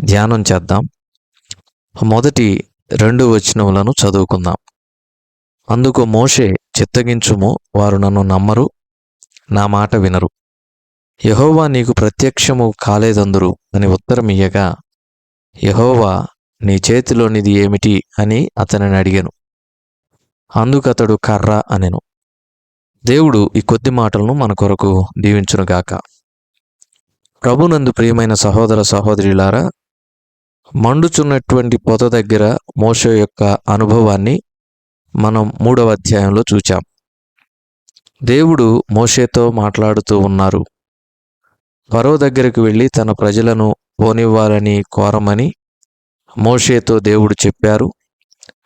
ధ్యానం చేద్దాం. మొదటి రెండు వచనములను చదువుకుందాం. అందుకు మోషే చిత్తగించుము వారు నన్ను నమ్మరు నా మాట వినరు. యహోవా నీకు ప్రత్యక్షము కాలేదందురు అని ఉత్తరం ఇయ్యగా యహోవా నీ చేతిలోనిది ఏమిటి అని అతనిని అడిగాను. అందుకతడు కర్ర అనెను. దేవుడు ఈ కొద్ది మాటలను మన కొరకు దీవించునుగాక. ప్రభునందు ప్రియమైన సహోదర సహోదరులారా మండుచున్నటువంటి పొద దగ్గర మోషో యొక్క అనుభవాన్ని మనం మూడవ అధ్యాయంలో చూచాం. దేవుడు మోషేతో మాట్లాడుతూ ఉన్నారు. ఫరో దగ్గరకు వెళ్ళి తన ప్రజలను పోనివ్వాలని కోరమని మోషేతో దేవుడు చెప్పారు.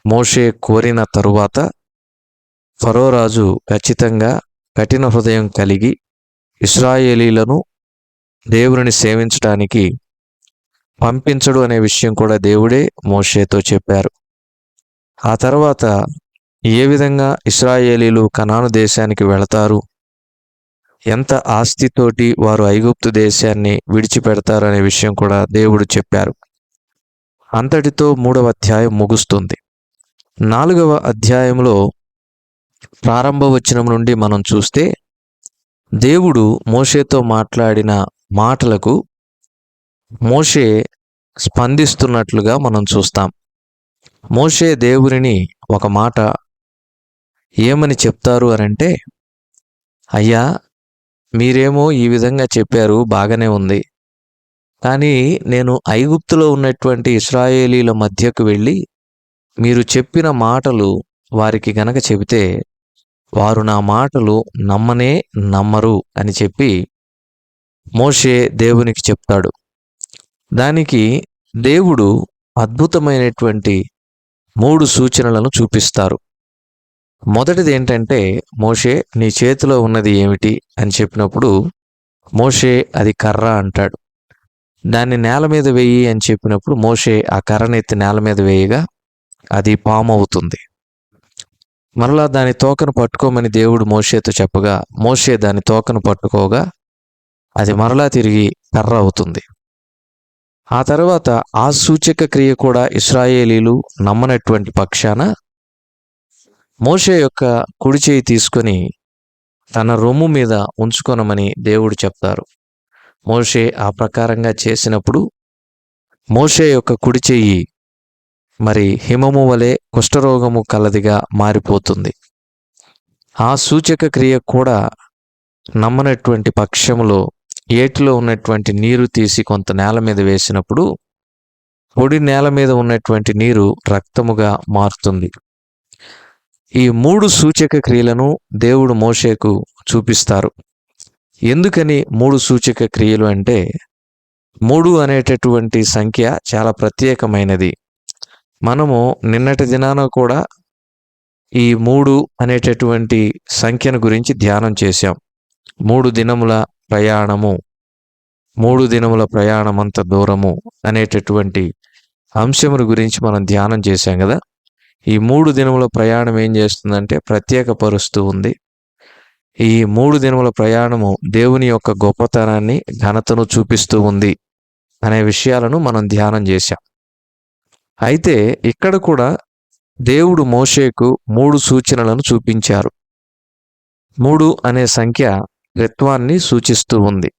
మోషే కోరిన తరువాత ఫరోరాజు ఖచ్చితంగా కఠిన హృదయం కలిగి ఇస్రాయేలీలను దేవుని సేవించడానికి పంపించడు అనే విషయం కూడా దేవుడే మోషేతో చెప్పారు. ఆ తర్వాత ఏ విధంగా ఇస్రాయేలీలు కనాను దేశానికి వెళతారు? ఎంత ఆస్తితోటి వారు ఐగుప్తు దేశాన్ని విడిచిపెడతారు అనే విషయం కూడా దేవుడు చెప్పారు. అంతటితో మూడవ అధ్యాయం ముగుస్తుంది. నాలుగవ అధ్యాయంలో ప్రారంభ వచనం నుండి మనం చూస్తే దేవుడు మోషేతో మాట్లాడిన మాటలకు మోషే స్పందిస్తున్నట్లుగా మనం చూస్తాం. మోషే దేవుని ఒక మాట ఏమని చెప్తారు అనంటే అయ్యా మీరేమో ఈ విధంగా చెప్పారు బాగానే ఉంది. కానీ నేను ఐగుప్తులో ఉన్నటువంటి ఇస్రాయేలీల మధ్యకు వెళ్ళి మీరు చెప్పిన మాటలు వారికి గనక చెబితే వారు నా మాటలు నమ్మనే నమ్మరు అని చెప్పి మోషే దేవునికి చెప్తాడు. దానికి దేవుడు అద్భుతమైనటువంటి మూడు సూచనలను చూపిస్తారు. మొదటిది ఏంటంటే మోషే నీ చేతిలో ఉన్నది ఏమిటి? అని చెప్పినప్పుడు మోషే అది కర్ర అంటాడు. దాన్ని నేల మీద వేయి అని చెప్పినప్పుడు మోషే ఆ కర్రనెత్తి నేల మీద వేయగా అది పాము అవుతుంది మరలా దాని తోకను పట్టుకోమని దేవుడు మోషేతో చెప్పగా మోషే దాని తోకను పట్టుకోగా అది మరలా తిరిగి కర్ర అవుతుంది. ఆ తర్వాత ఆ సూచక క్రియ కూడా ఇస్రాయేలీలు నమ్మనటువంటి పక్షాన మోషే యొక్క కుడి చేయి తీసుకొని తన రొమ్ము మీద ఉంచుకొనమని దేవుడు చెప్తారు. మోషే ఆ ప్రకారంగా చేసినప్పుడు మోషే యొక్క కుడి చెయ్యి మరి హిమము వలె కుష్ఠరోగము కలదిగా మారిపోతుంది. ఆ సూచక క్రియ కూడా నమ్మనటువంటి పక్షములో ఏటిలో ఉన్నటువంటి నీరు తీసి కొంత నేల మీద వేసినప్పుడు పొడి నేల మీద ఉన్నటువంటి నీరు రక్తముగా మారుతుంది. ఈ మూడు సూచక క్రియలను దేవుడు మోషేకు చూపిస్తారు. ఎందుకని మూడు సూచక క్రియలు అంటే మూడు అనేటటువంటి సంఖ్య చాలా ప్రత్యేకమైనది. మనము నిన్నటి దినాన కూడా ఈ మూడు అనేటటువంటి సంఖ్యను గురించి ధ్యానం చేశాం. మూడు దినముల ప్రయాణము మూడు దినముల ప్రయాణం అంత దూరము అనేటటువంటి అంశముల గురించి మనం ధ్యానం చేశాం కదా. ఈ మూడు దినముల ప్రయాణం ఏం చేస్తుందంటే ప్రత్యేకపరుస్తూ ఉంది. ఈ మూడు దినముల ప్రయాణము దేవుని యొక్క గొప్పతనాన్ని ఘనతను చూపిస్తూ ఉంది అనే విషయాలను మనం ధ్యానం చేశాం. అయితే ఇక్కడ కూడా దేవుడు మోషేకు మూడు సూచనలను చూపించారు. మూడు అనే సంఖ్య త్రిత్వాన్ని సూచిస్తూ ఉంది.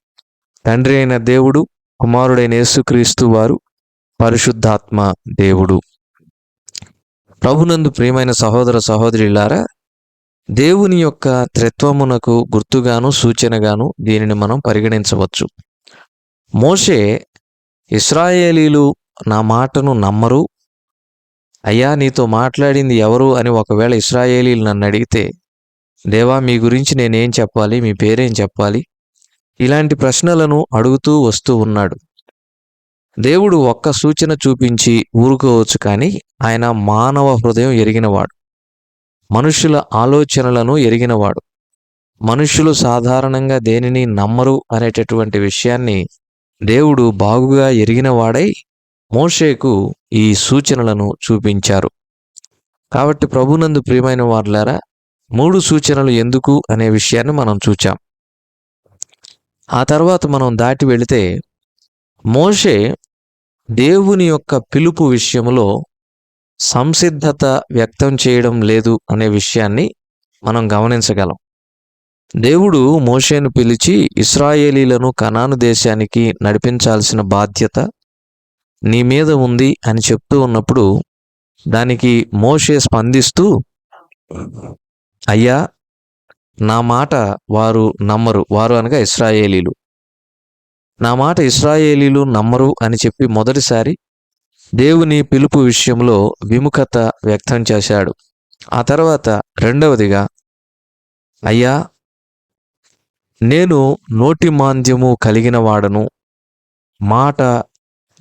తండ్రి అయిన దేవుడు కుమారుడైన యేసుక్రీస్తు వారు పరిశుద్ధాత్మ దేవుడు. ప్రభునందు ప్రియమైన సహోదర సహోదరులారా దేవుని యొక్క త్రిత్వమునకు గుర్తుగాను సూచనగాను దీనిని మనం పరిగణించవచ్చు. మోషే ఇస్రాయేలీలు నా మాటను నమ్మరు. అయ్యా నీతో మాట్లాడింది ఎవరు అని ఒకవేళ ఇస్రాయేలీలు నన్ను అడిగితే దేవా మీ గురించి నేనేం చెప్పాలి? మీ పేరేం చెప్పాలి? ఇలాంటి ప్రశ్నలను అడుగుతూ వస్తూ ఉన్నాడు. దేవుడు ఒక్క సూచన చూపించి ఊరుకోవచ్చు కానీ ఆయన మానవ హృదయం ఎరిగినవాడు. మనుషుల ఆలోచనలను ఎరిగినవాడు. మనుషులు సాధారణంగా దేనిని నమ్మరు అనేటటువంటి విషయాన్ని దేవుడు బాగుగా ఎరిగినవాడై మోషేకు ఈ సూచనలను చూపించారు. కాబట్టి ప్రభునందు ప్రియమైన వార్లారా మూడు సూచనలు ఎందుకు అనే విషయాన్ని మనం చూచాం. ఆ తర్వాత మనం దాటి వెళితే మోషే దేవుని యొక్క పిలుపు విషయంలో సంసిద్ధత వ్యక్తం చేయడం లేదు అనే విషయాన్ని మనం గమనించగలం. దేవుడు మోషేను పిలిచి ఇస్రాయేలీలను కనాను దేశానికి నడిపించాల్సిన బాధ్యత నీ మీద ఉంది అని చెప్తూ ఉన్నప్పుడు దానికి మోషే స్పందిస్తూ అయ్యా నా మాట వారు నమ్మరు వారు అనగా ఇస్రాయేలీలు. నా మాట ఇస్రాయేలీలు నమ్మరు అని చెప్పి మొదటిసారి దేవుని పిలుపు విషయంలో విముఖత వ్యక్తం చేశాడు. ఆ తర్వాత రెండవదిగా అయ్యా నేను నోటి మాంద్యము కలిగిన వాడను మాట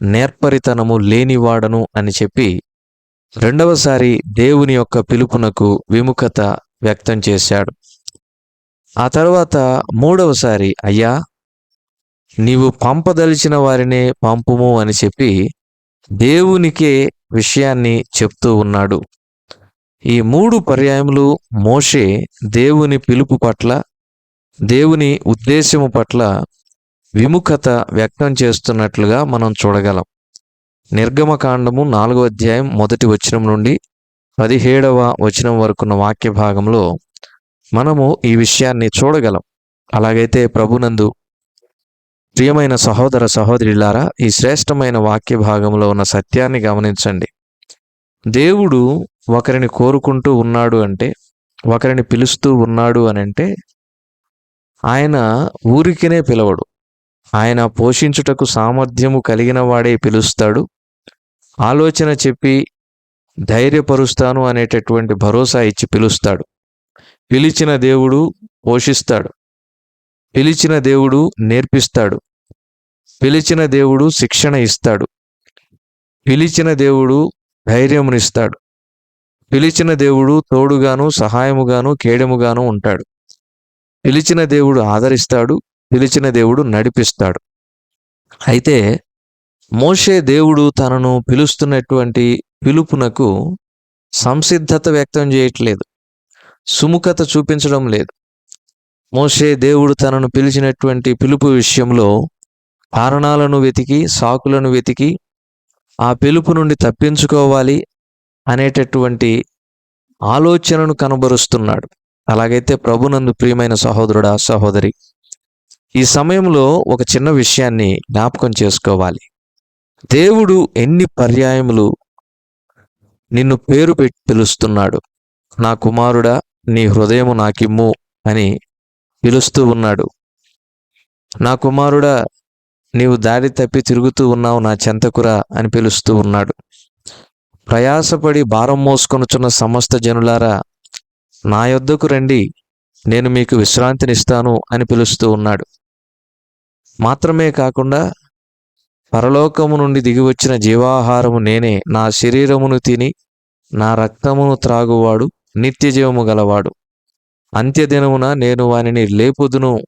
నేర్పరితనము లేనివాడను అని చెప్పి రెండవసారి దేవుని యొక్క పిలుపునకు విముఖత వ్యక్తం చేశాడు. ఆ తర్వాత మూడవసారి అయ్యా నీవు పంపదలిచిన వారినే పంపుము అని చెప్పి దేవునికే విషయాన్ని చెప్తూ ఉన్నాడు. ఈ మూడు పర్యాయములు మోషే దేవుని పిలుపు పట్ల దేవుని ఉద్దేశము పట్ల విముఖత వ్యక్తం చేస్తున్నట్లుగా మనం చూడగలం. నిర్గమకాండము నాలుగో అధ్యాయం మొదటి వచనం నుండి పదిహేడవ వచనం వరకున్న వాక్య భాగంలో మనము ఈ విషయాన్ని చూడగలం. అలాగైతే ప్రభునందు ప్రియమైన సహోదర సహోదరులారా ఈ శ్రేష్టమైన వాక్య భాగంలో ఉన్న సత్యాన్ని గమనించండి. దేవుడు ఒకరిని కోరుకుంటూ ఉన్నాడు అంటే ఒకరిని పిలుస్తూ ఉన్నాడు అని అంటే ఆయన ఊరికినే పిలవడు. ఆయన పోషించుటకు సామర్థ్యము కలిగిన వాడే పిలుస్తాడు. ఆలోచన చెప్పి ధైర్యపరుస్తాను అనేటటువంటి భరోసా ఇచ్చి పిలుస్తాడు. పిలిచిన దేవుడు పోషిస్తాడు. పిలిచిన దేవుడు నేర్పిస్తాడు. పిలిచిన దేవుడు శిక్షణ ఇస్తాడు. పిలిచిన దేవుడు ధైర్యమునిస్తాడు. పిలిచిన దేవుడు తోడుగాను సహాయముగాను కేడముగాను ఉంటాడు. పిలిచిన దేవుడు ఆదరిస్తాడు. పిలిచిన దేవుడు నడిపిస్తాడు. అయితే మోషే దేవుడు తనను పిలుస్తున్నటువంటి పిలుపునకు సంసిద్ధత వ్యక్తం చేయట్లేదు. సుముఖత చూపించడం లేదు. మోషే దేవుడు తనను పిలిచినటువంటి పిలుపు విషయంలో కారణాలను వెతికి సాకులను వెతికి ఆ పిలుపు నుండి తప్పించుకోవాలి అనేటటువంటి ఆలోచనను కనబరుస్తున్నాడు. అలాగైతే ప్రభునందు ప్రియమైన సహోదరుడా సహోదరి ఈ సమయంలో ఒక చిన్న విషయాన్ని జ్ఞాపకం చేసుకోవాలి. దేవుడు ఎన్ని పర్యాయములు నిన్ను పేరు పెట్టి పిలుస్తున్నాడు. నా కుమారుడా నీ హృదయము నాకిమ్ము అని పిలుస్తూ ఉన్నాడు. నా కుమారుడా నీవు దారి తప్పి తిరుగుతూ ఉన్నావు నా చెంతకురా అని పిలుస్తూ ఉన్నాడు. ప్రయాసపడి భారం మోసుకొనుచున్న సమస్త జనులారా నా యొద్దకు రండి నేను మీకు విశ్రాంతినిస్తాను అని పిలుస్తూ ఉన్నాడు. మాత్రమే కాకుండా పరలోకము నుండి దిగివచ్చిన జీవాహారము నేనే నా శరీరమును తిని నా రక్తమును త్రాగువాడు నిత్య జీవము గలవాడు. అంత్యదినమున నేను వానిని లేపుదును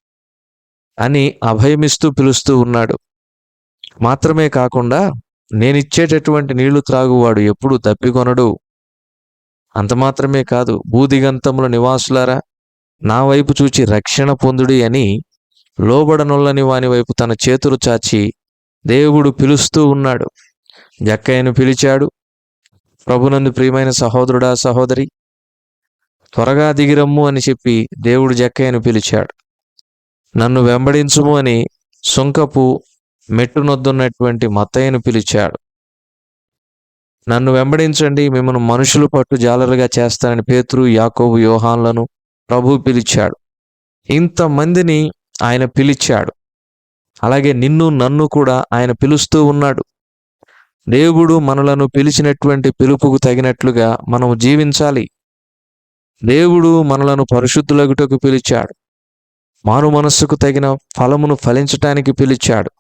అని అభయమిస్తూ పిలుస్తూ ఉన్నాడు. మాత్రమే కాకుండా నేనిచ్చేటటువంటి నీళ్ళు త్రాగువాడు ఎప్పుడు తప్పికొనడు. అంత మాత్రమే కాదు భూదిగంతముల నివాసులారా నా వైపు చూచి రక్షణ పొందుడి అని లోబడనొల్లని వాని వైపు తన చేతులు చాచి దేవుడు పిలుస్తూ ఉన్నాడు. జక్కయ్యను పిలిచాడు ప్రభునందు ప్రియమైన సహోదరుడా సహోదరి త్వరగా దిగిరమ్ము అని చెప్పి దేవుడు జక్కయ్యను పిలిచాడు. నన్ను వెంబడించుము అని సుంకపు మెట్టునొద్దున్నటువంటి మత్తయ్యను పిలిచాడు. నన్ను వెంబడించండి మిమ్మల్ని మనుషులు పట్టు జాలరుగా చేస్తానని పేతురు యాకోబు యోహాన్లను ప్రభు పిలిచాడు. ఇంతమందిని ఆయన పిలిచాడు. అలాగే నిన్ను నన్ను కూడా ఆయన పిలుస్తూ ఉన్నాడు. దేవుడు మనలను పిలిచినటువంటి పిలుపుకు తగినట్లుగా మనం జీవించాలి. దేవుడు మనలను పరిశుద్ధులగుటకు పిలిచాడు. మారు మనస్సుకు తగిన ఫలమును ఫలించటానికి పిలిచాడు.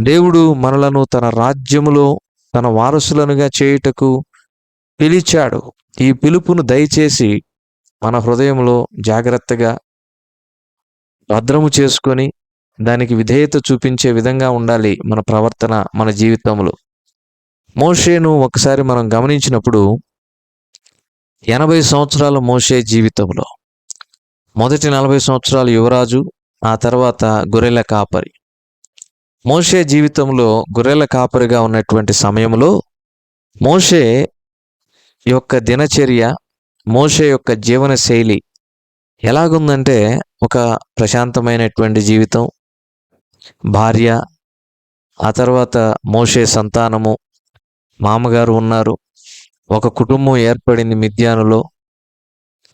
దేవుడు మనలను తన రాజ్యములో తన వారసులనుగా చేయుటకు పిలిచాడు. ఈ పిలుపును దయచేసి మన హృదయంలో జాగ్రత్తగా భద్రము చేసుకొని దానికి విధేయత చూపించే విధంగా ఉండాలి మన ప్రవర్తన మన జీవితంలో మోషేను ఒకసారి మనం గమనించినప్పుడు ఎనభై సంవత్సరాల మోషే జీవితంలో. మొదటి నలభై సంవత్సరాలు యువరాజు ఆ తర్వాత గొర్రెల కాపరి. మోషే జీవితంలో గొర్రెల కాపరిగా ఉన్నటువంటి సమయంలో మోషే యొక్క దినచర్య మోషే యొక్క జీవన శైలి ఎలాగుందంటే ఒక ప్రశాంతమైనటువంటి జీవితం భార్య ఆ తర్వాత మోషే సంతానము మామగారు ఉన్నారు. ఒక కుటుంబం ఏర్పడింది మిద్యానులో.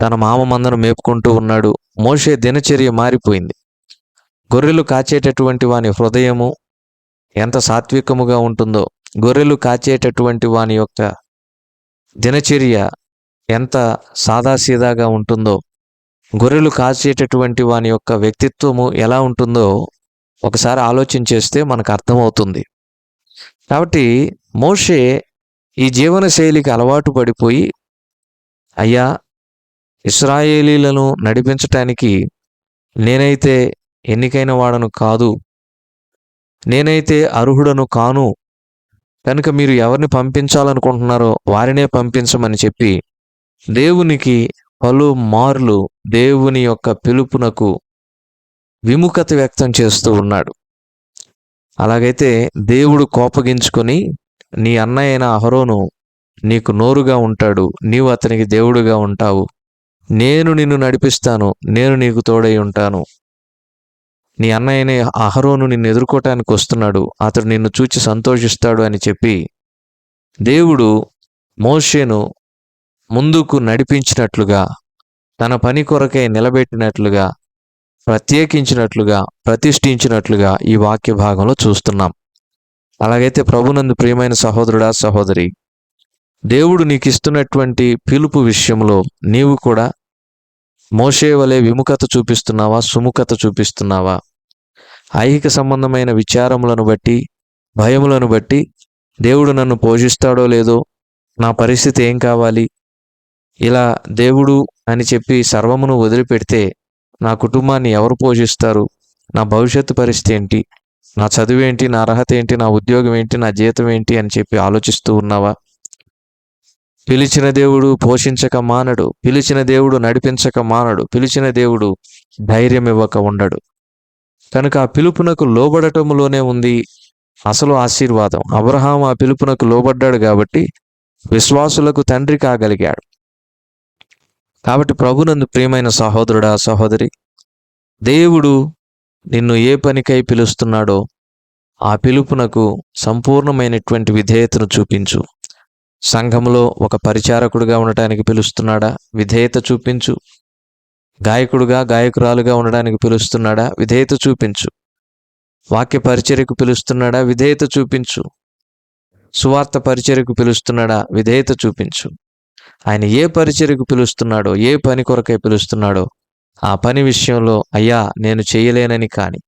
తన మామ మందను మేపుకుంటూ ఉన్నాడు. మోషే దినచర్య మారిపోయింది. గొర్రెలు కాచేటటువంటి వాని హృదయము ఎంత సాత్వికముగా ఉంటుందో గొర్రెలు కాచేటటువంటి వాని యొక్క దినచర్య ఎంత సాదాసీదాగా ఉంటుందో గొర్రెలు కాచేటటువంటి వాని యొక్క వ్యక్తిత్వము ఎలా ఉంటుందో ఒకసారి ఆలోచన చేస్తే మనకు అర్థమవుతుంది. కాబట్టి మోషే ఈ జీవన శైలికి అలవాటు పడిపోయి అయ్యా ఇస్రాయేలీలను నడిపించటానికి నేనైతే ఎన్నికైన వాడను కాదు. నేనైతే అర్హుడను కాను. కనుక మీరు ఎవరిని పంపించాలనుకుంటున్నారో వారినే పంపించమని చెప్పి దేవునికి పలు మార్లు దేవుని యొక్క పిలుపునకు విముఖత వ్యక్తం చేస్తూ ఉన్నాడు. అలాగైతే దేవుడు కోపగించుకొని నీ అన్నయ్య అయిన అహరోను నీకు నోరుగా ఉంటాడు నీవు అతనికి దేవుడుగా ఉంటావు. నేను నిన్ను నడిపిస్తాను నేను నీకు తోడై ఉంటాను. నీ అన్నయ్యనే అహరోను నిన్ను ఎదుర్కోవటానికి వస్తున్నాడు అతడు నిన్ను చూచి సంతోషిస్తాడు అని చెప్పి దేవుడు మోషేను ముందుకు నడిపించినట్లుగా తన పని కొరకై నిలబెట్టినట్లుగా ప్రత్యేకించినట్లుగా ప్రతిష్ఠించినట్లుగా ఈ వాక్య భాగంలో చూస్తున్నాం. అలాగైతే ప్రభునందు ప్రియమైన సహోదరుడా సహోదరి దేవుడు నీకు ఇస్తున్నటువంటి పిలుపు విషయంలో నీవు కూడా మోషే వలె విముఖత చూపిస్తున్నావా సుముఖత చూపిస్తున్నావా? ఐహిక సంబంధమైన విచారములను బట్టి భయములను బట్టి దేవుడు నన్ను పోషిస్తాడో లేదో నా పరిస్థితి ఏం కావాలి? ఇలా దేవుడు అని చెప్పి సర్వమును వదిలిపెడితే నా కుటుంబాన్ని ఎవరు పోషిస్తారు? నా భవిష్యత్తు పరిస్థితి ఏంటి? నా చదువు ఏంటి? నా అర్హత ఏంటి? నా ఉద్యోగం ఏంటి? నా జీతం ఏంటి? అని చెప్పి ఆలోచిస్తూ ఉన్నావా? పిలిచిన దేవుడు పోషించక మానడు. పిలిచిన దేవుడు నడిపించక మానడు. పిలిచిన దేవుడు ధైర్యం ఇవ్వక ఉండడు. కనుక ఆ పిలుపునకు లోబడటములోనే ఉంది అసలు ఆశీర్వాదం. అబ్రహాం ఆ పిలుపునకు లోబడ్డాడు కాబట్టి విశ్వాసులకు తండ్రి కాగలిగాడు. కాబట్టి ప్రభునందు ప్రియమైన సహోదరుడా సహోదరి దేవుడు నిన్ను ఏ పనికై పిలుస్తున్నాడో ఆ పిలుపునకు సంపూర్ణమైనటువంటి విధేయతను చూపించు. సంఘంలో ఒక పరిచారకుడుగా ఉండటానికి పిలుస్తున్నాడా? విధేయత చూపించు. గాయకుడుగా గాయకురాలుగా ఉండడానికి పిలుస్తున్నాడా? విధేయత చూపించు. వాక్య పరిచర్యకు పిలుస్తున్నాడా? విధేయత చూపించు. సువార్త పరిచర్యకు పిలుస్తున్నాడా? విధేయత చూపించు. ఆయన ఏ పరిచర్యకు పిలుస్తున్నాడో ఏ పని కొరకై పిలుస్తున్నాడో ఆ పని విషయంలో అయ్యా నేను చేయలేనని కాని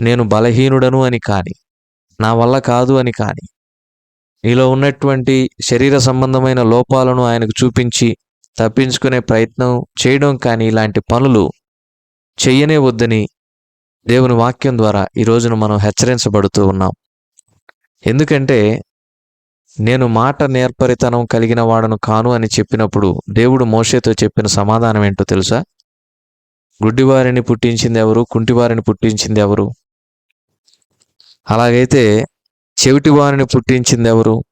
నేను బలహీనుడను అని కాని నా వల్ల కాదు అని కాని నీలో ఉన్నటువంటి శరీర సంబంధమైన లోపాలను ఆయనకు చూపించి తప్పించుకునే ప్రయత్నం చేయడం కానీ ఇలాంటి పనులు చెయ్యనే వద్దని దేవుని వాక్యం ద్వారా ఈ రోజున మనం హెచ్చరించబడుతూ ఉన్నాం. ఎందుకంటే నేను మాట నేర్పరితనం కలిగిన వాడను కాను అని చెప్పినప్పుడు దేవుడు మోషేతో చెప్పిన సమాధానం ఏంటో తెలుసా? గుడ్డివారిని పుట్టించింది ఎవరు? కుంటివారిని పుట్టించింది ఎవరు? అలాగైతే చెవిటి వారిని పుట్టించింది ఎవరు?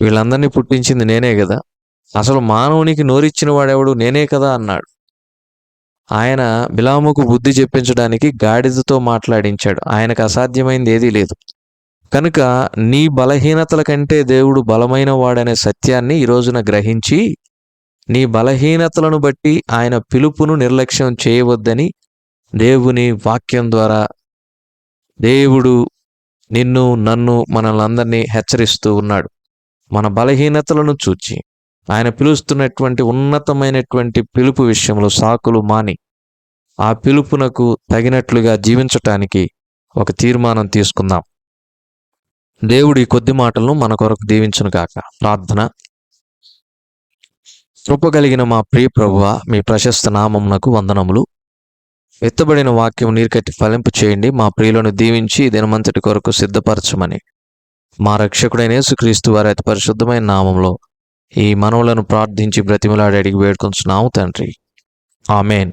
వీళ్ళందరినీ పుట్టించింది నేనే కదా. అసలు మానవునికి నోరిచ్చిన వాడెవడు? నేనే కదా అన్నాడు. ఆయన బిలాముకు బుద్ధి చెప్పించడానికి గాడిదతో మాట్లాడించాడు. ఆయనకు అసాధ్యమైంది ఏదీ లేదు. కనుక నీ బలహీనతల కంటే దేవుడు బలమైన వాడనే సత్యాన్ని ఈ రోజున గ్రహించి నీ బలహీనతలను బట్టి ఆయన పిలుపును నిర్లక్ష్యం చేయవద్దని దేవుని వాక్యం ద్వారా దేవుడు నిన్ను నన్ను మనల్ని హెచ్చరిస్తూ ఉన్నాడు. మన బలహీనతలను చూచి ఆయన పిలుస్తున్నటువంటి ఉన్నతమైనటువంటి పిలుపు విషయంలో సాకులు మాని ఆ పిలుపునకు తగినట్లుగా జీవించటానికి ఒక తీర్మానం తీసుకుందాం. దేవుడి కొద్ది మాటలను మన కొరకు దీవించును కాక ప్రార్థన. కృప కలిగిన మా ప్రియ ప్రభువ మీ ప్రశస్త నామమునకు వందనములు. ఎత్తబడిన వాక్యం నీరుకట్టి ఫలింపు చేయండి. మా ప్రియులను దీవించి దినమంతటి కొరకు సిద్ధపరచమని. మా రక్షకుడైన యేసుక్రీస్తు వారి అతి పరిశుద్ధమైన నామంలో ఈ మనవులను ప్రార్థించి బ్రతిమలాడి అడిగి వేడుకొంచున్నాము తండ్రి. ఆమెన్.